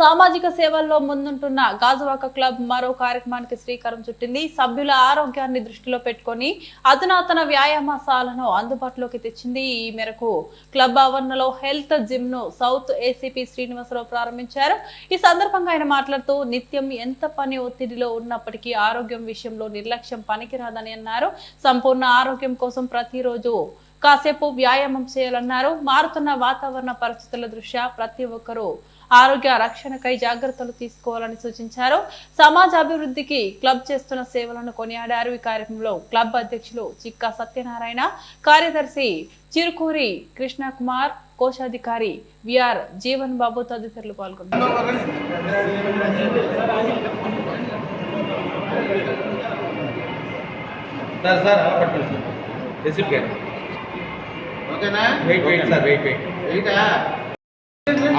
సామాజిక సేవల్లో ముందుంటున్న గాజువాక క్లబ్ మరో కార్యక్రమానికి శ్రీకారం చుట్టింది. సభ్యుల ఆరోగ్యాన్ని దృష్టిలో పెట్టుకొని అధునాతన వ్యాయామశాలను అందుబాటులోకి తెచ్చింది. ఈ మేరకు క్లబ్ ఆవరణలో హెల్త్ జిమ్ను సౌత్ ఏసీపీ శ్రీనివాసరావు ప్రారంభించారు. ఈ సందర్భంగా ఆయన మాట్లాడుతూ నిత్యం ఎంత పని ఒత్తిడిలో ఉన్నప్పటికీ ఆరోగ్యం విషయంలో నిర్లక్ష్యం పనికిరాదని అన్నారు. సంపూర్ణ ఆరోగ్యం కోసం ప్రతిరోజు కాసేపు వ్యాయామం చేయాలన్నారు. మారుతున్న వాతావరణ పరిస్థితుల దృష్ట్యా ప్రతి ఒక్కరూ ఆరోగ్య రక్షణకై జాగ్రత్తలు తీసుకోవాలని సూచించారు. సమాజ అభివృద్ధికి క్లబ్ చేస్తున్న సేవలను కొనియాడారు. ఈ కార్యక్రమంలో క్లబ్ అధ్యక్షులు చిక్కా సత్యనారాయణ కార్యదర్శి చిరుకూరి కృష్ణకుమార్ కోశాధికారి విఆర్ జీవన్ బాబు తదితరులు పాల్గొన్నారు. ఓకేనా? Wait wait sir wait wait వెయిటా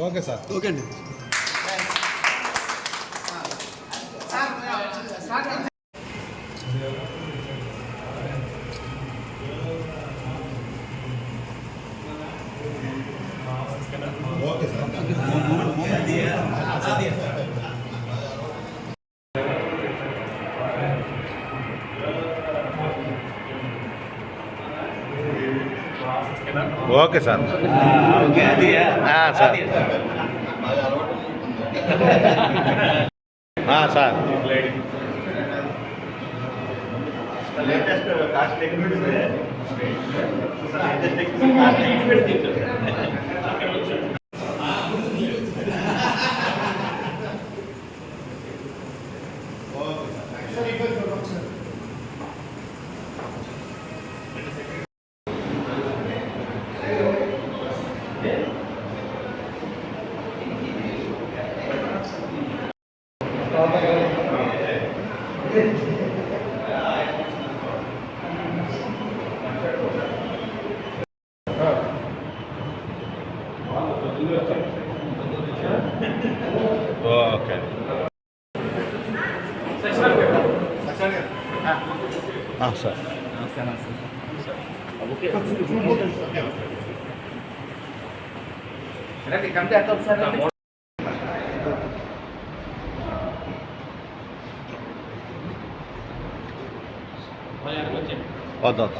okay sir okay అండి ఓకే సార్ ఆ, సార్ ఆ, సార్ ఓకే ఆ, సార్.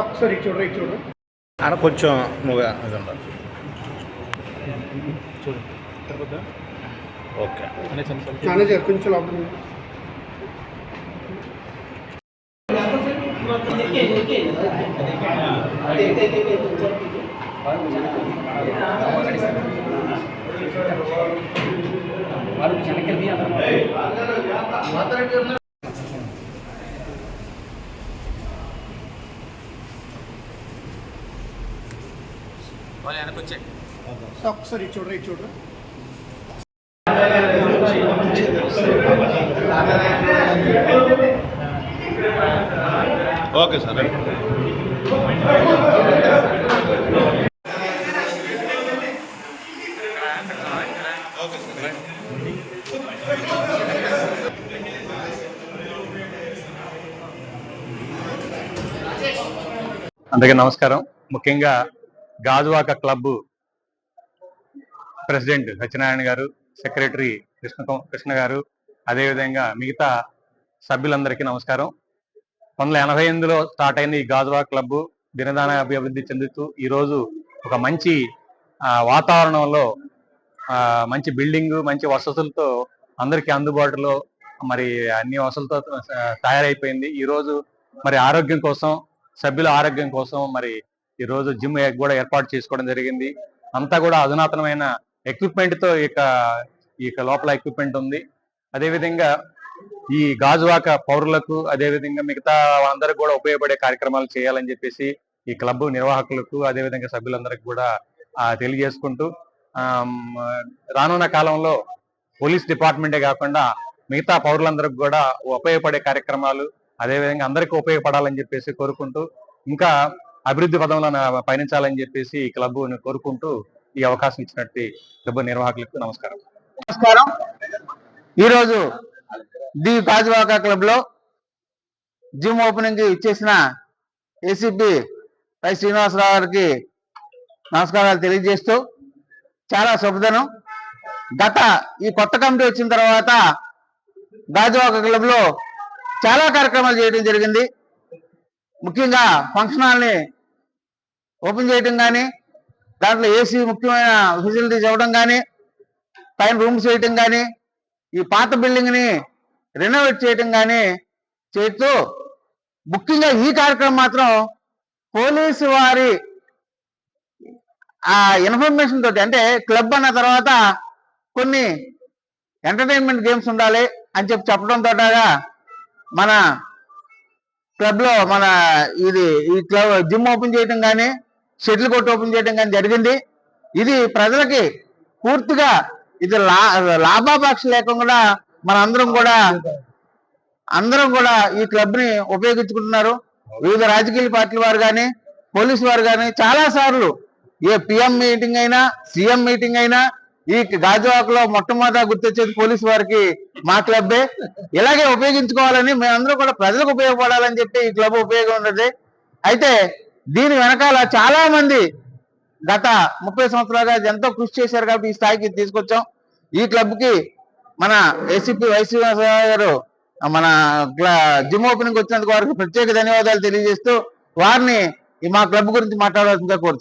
ఒకసారి చూడరు చూడరు ఆడ కొంచెం నువ్వు అది ఉండాలి ఓకే మేనేజర్ కొంచెం లోపల ఒకసారి ఇటు చూడరు ఇటు చూడరు ఓకే సార్. అందుకే అందరికీ నమస్కారం. ముఖ్యంగా గాజువాక క్లబ్ ప్రెసిడెంట్ సత్యనారాయణ గారు సెక్రటరీ కృష్ణ కృష్ణ గారు అదేవిధంగా మిగతా సభ్యులందరికీ నమస్కారం. వందల ఎనభై ఎనిమిదిలో స్టార్ట్ అయిన ఈ గాజువా క్లబ్ దినదాన అభివృద్ధి చెందుతూ ఈరోజు ఒక మంచి వాతావరణంలో మంచి బిల్డింగ్ మంచి వసతులతో అందరికీ అందుబాటులో మరి అన్ని వసతులతో తయారైపోయింది. ఈ రోజు మరి ఆరోగ్యం కోసం సభ్యుల ఆరోగ్యం కోసం మరి ఈ రోజు జిమ్ కూడా ఏర్పాటు చేసుకోవడం జరిగింది. అంతా కూడా అధునాతనమైన ఎక్విప్మెంట్తో ఇక ఈ యొక్క లోపల ఎక్విప్మెంట్ ఉంది. అదేవిధంగా ఈ గాజువాక పౌరులకు అదేవిధంగా మిగతా అందరికి కూడా ఉపయోగపడే కార్యక్రమాలు చేయాలని చెప్పేసి ఈ క్లబ్ నిర్వాహకులకు అదేవిధంగా సభ్యులందరికీ కూడా ఆ, తెలియజేసుకుంటూ రానున్న కాలంలో పోలీస్ డిపార్ట్మెంటే కాకుండా మిగతా పౌరులందరికి కూడా ఉపయోగపడే కార్యక్రమాలు అదేవిధంగా అందరికీ ఉపయోగపడాలని చెప్పేసి కోరుకుంటూ ఇంకా అభివృద్ధి పదంలో పయనించాలని చెప్పేసి ఈ క్లబ్ కోరుకుంటూ ఈ అవకాశం ఇచ్చినట్టు క్లబ్ నిర్వాహకులకు నమస్కారం. నమస్కారం. ఈరోజు ది గాజువాక క్లబ్లో జిమ్ ఓపెనింగ్ ఇచ్చేసిన ఏసీపీ పై శ్రీనివాసరావు గారికి నమస్కారాలు తెలియజేస్తూ చాలా శుభదనం. గత ఈ కొత్త కమిటీ వచ్చిన తర్వాత గాజువాక క్లబ్లో చాలా కార్యక్రమాలు చేయడం జరిగింది. ముఖ్యంగా ఫంక్షన్ హాల్ని ఓపెన్ చేయడం కానీ దాంట్లో ఏసీ ముఖ్యమైన ఫెసిలిటీస్ ఇవ్వడం కానీ పైన రూమ్స్ వేయటం కానీ ఈ పాత బిల్డింగ్ని రెనోవేట్ చేయటం కానీ చేస్తూ ముఖ్యంగా ఈ కార్యక్రమం మాత్రం పోలీసు వారి ఆ ఇన్ఫర్మేషన్ తోటి అంటే క్లబ్ అన్న తర్వాత కొన్ని ఎంటర్టైన్మెంట్ గేమ్స్ ఉండాలి అని చెప్పి చెప్పడం తోటగా మన క్లబ్లో మన ఇది ఈ క్లబ్ జిమ్ ఓపెన్ చేయటం కానీ షటిల్ కోర్ట్ ఓపెన్ చేయడం కానీ జరిగింది. ఇది ప్రజలకి పూర్తిగా ఇది లా లాభాపేక్ష లేకుండా మన అందరం కూడా అందరం కూడా ఈ క్లబ్ని ఉపయోగించుకుంటున్నారు. వివిధ రాజకీయ పార్టీల వారు కానీ పోలీసు వారు కానీ చాలా సార్లు ఏ పిఎం మీటింగ్ అయినా సీఎం మీటింగ్ అయినా ఈ గాజువాకలో మొట్టమొదట గుర్తొచ్చేది పోలీసు వారికి మా క్లబ్బే. ఇలాగే ఉపయోగించుకోవాలని మేమందరం కూడా ప్రజలకు ఉపయోగపడాలని చెప్పి ఈ క్లబ్ ఉపయోగం ఉన్నది. అయితే దీని వెనకాల చాలా మంది గత ముప్పై సంవత్సరాలుగా ఎంతో కృషి చేశారు కాబట్టి ఈ స్థాయికి తీసుకొచ్చాం. ఈ క్లబ్కి మన ఏసీపీ వై గారు మన జిమ్ ఓపెనింగ్ వచ్చినందుకు వారికి ప్రత్యేక ధన్యవాదాలు తెలియజేస్తూ వారిని ఈ మా క్లబ్ గురించి మాట్లాడాల్సిందిగా కోరుతున్నాను.